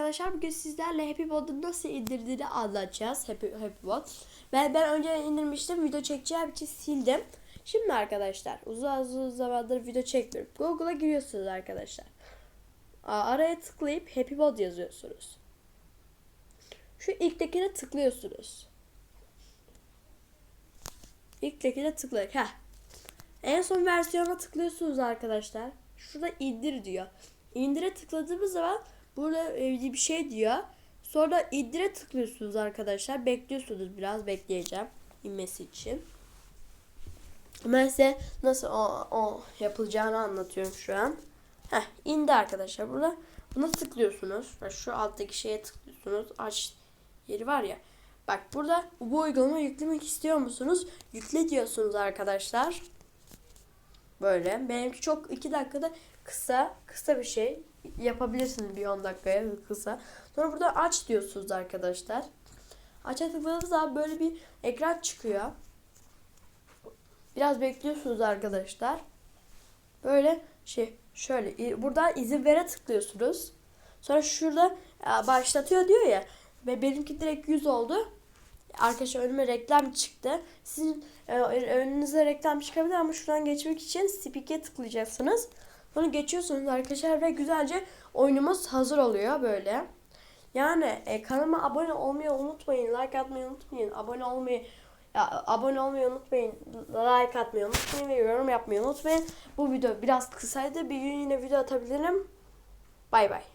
Arkadaşlar bugün sizlerle Happy Bot'u nasıl indirdiğini anlatacağız. Happy, Happy Bot. Ben, ben önce indirmiştim. Video çekeceğim için sildim. Şimdi arkadaşlar uzun uzun zamandır video çekmiyorum. Google'a giriyorsunuz arkadaşlar. Araya tıklayıp Happy Bot yazıyorsunuz. Şu ilktekine tıklıyorsunuz. İlktekine tıklayarak. Heh. En son versiyona tıklıyorsunuz arkadaşlar. Şurada indir diyor. İndire tıkladığımız zaman burada e, bir şey diyor. Sonra indire tıklıyorsunuz arkadaşlar. Bekliyorsunuz biraz bekleyeceğim inmesi için. Ben size nasıl o, o yapılacağını anlatıyorum şu an. Heh indi arkadaşlar. Burada buna tıklıyorsunuz. Şu alttaki şeye tıklıyorsunuz. Aç yeri var ya. Bak burada bu uygulamayı yüklemek istiyor musunuz? Yükle diyorsunuz arkadaşlar. Böyle. Benimki çok 2 dakikada kısa kısa bir şey yapabilirsiniz bir 10 dakikaya kısa. Sonra burada aç diyorsunuz arkadaşlar. Aç'a tıkladığınız zaman böyle bir ekran çıkıyor. Biraz bekliyorsunuz arkadaşlar. Böyle şey şöyle buradan izin vere tıklıyorsunuz. Sonra şurada e, başlatıyor diyor ya ve benimki direkt 100 oldu. Arkadaşlar önüme reklam çıktı. Sizin e, önünüze reklam çıkabilir ama şuradan geçmek için speak'e tıklayacaksınız. Sonra geçiyorsunuz arkadaşlar ve güzelce oyunumuz hazır oluyor böyle. Yani e, kanalıma abone olmayı unutmayın, like atmayı unutmayın, abone olmayı ya, abone olmayı unutmayın, like atmayı unutmayın ve yorum yapmayı unutmayın. Bu video biraz kısaydı. Bir gün yine video atabilirim. Bay bay.